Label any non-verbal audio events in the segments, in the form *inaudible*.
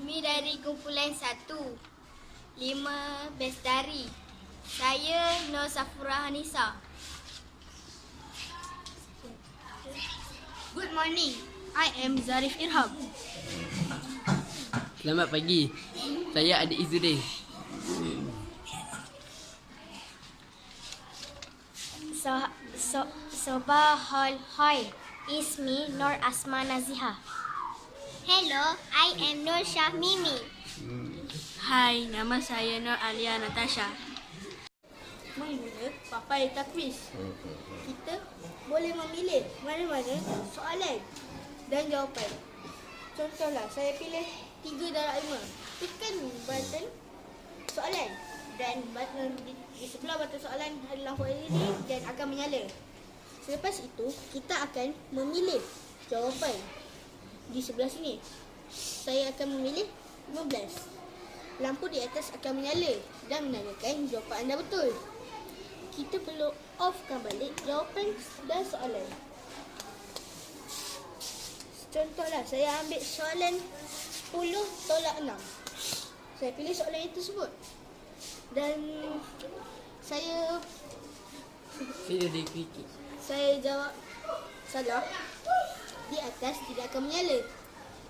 Kami dari kumpulan satu. Lima Bestari. Saya Nur Safura Hanisa. Good morning. I am Zarif Irham. Selamat pagi. Saya Adik Izzuddin. So, so, Sobahol Hoy. Ismi Nur Asma Naziha. Hello, I am Nur Shah Mimi. Hai, nama saya Nur Alia Natasha. Mengguna papai takwis. Kita boleh memilih mana-mana soalan dan jawapan. Contohlah, saya pilih 3 darab 5. Tekan button soalan dan button di, di sebelah button soalan ada lampu LED dan akan menyala. Selepas itu, kita akan memilih jawapan di sebelah sini. Saya akan memilih 15. Lampu di atas akan menyala dan menandakan jawapan anda betul. Kita perlu offkan balik jawapan dan soalan. Contohlah, saya ambil soalan 10 tolak 6. Saya pilih soalan itu tersebut. Dan saya Saya dari kriket. saya jawab salah. Di atas tidak akan menyala.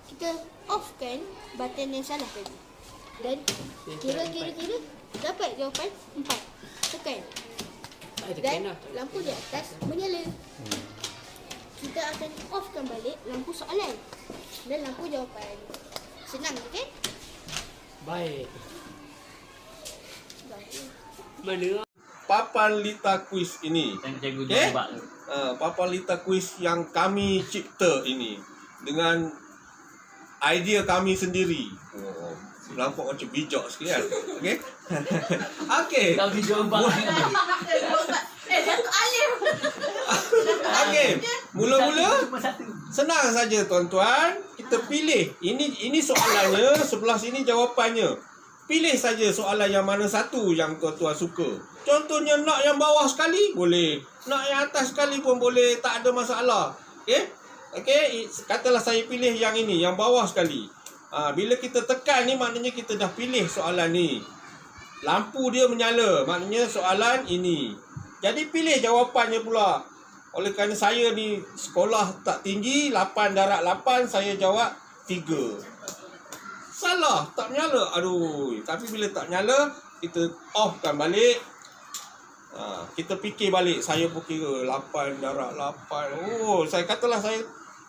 Kita offkan button yang salah tadi. Dan kira-kira-kira dapat jawapan 4. Tekan. Dan lampu di atas menyala. Kita akan offkan balik lampu soalan dan lampu jawapan. Senang kan? Baik. Baik. Mana? Papan lita quiz ini. Cikgu Okey? jawab. Uh, papan lita quiz yang kami cipta ini dengan idea kami sendiri. Oh, nampak macam bijak sikit kan? Okey. *laughs* Okey. Kau dijawab. *laughs* Okey. Mula-mula Cuma satu. senang saja tuan-tuan. Kita pilih. Ini ini soalannya, sebelah sini jawapannya. Pilih saja soalan yang mana satu yang tuan-tuan suka. Contohnya nak yang bawah sekali boleh. Nak yang atas sekali pun boleh, tak ada masalah. Okey? Okey, katalah saya pilih yang ini, yang bawah sekali. Ha, bila kita tekan ni maknanya kita dah pilih soalan ni. Lampu dia menyala, maknanya soalan ini. Jadi pilih jawapannya pula. Oleh kerana saya ni sekolah tak tinggi, 8 darab 8, saya jawab 3. Salah, tak menyala. Aduh, tapi bila tak menyala, kita offkan balik. Ha, kita fikir balik, saya pun kira 8 darab 8. Oh, saya katalah saya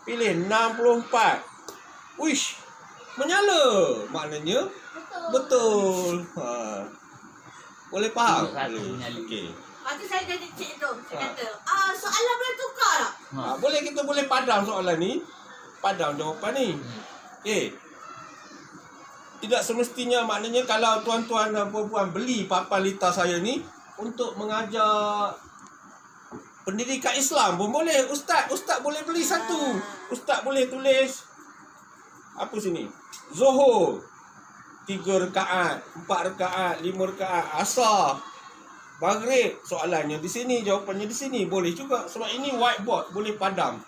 pilih 64. Wish, menyala. Maknanya betul. Ha. Boleh faham? Boleh. menyala. Okey. Lepas tu saya jadi cik tu. Saya Ha. kata, ah soalan boleh tukar tak? Ha, boleh kita boleh padam soalan ni. Padam jawapan ni. Okey. Tidak semestinya maknanya kalau tuan-tuan dan puan-puan beli papan lita saya ni untuk mengajar pendidikan Islam pun boleh. Ustaz, ustaz boleh beli satu. Ustaz boleh tulis apa sini? Zuhur. Tiga rekaat, empat rekaat, lima rekaat, asar, Maghrib soalannya di sini, jawapannya di sini. Boleh juga sebab ini whiteboard, boleh padam.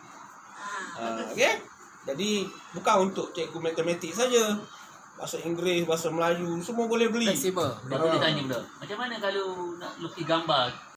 Ah. Ha, okey? Jadi bukan untuk cikgu matematik saja. Bahasa Inggeris, bahasa Melayu, semua boleh beli. Flexible. Dah boleh tanya pula. Macam mana kalau nak lukis gambar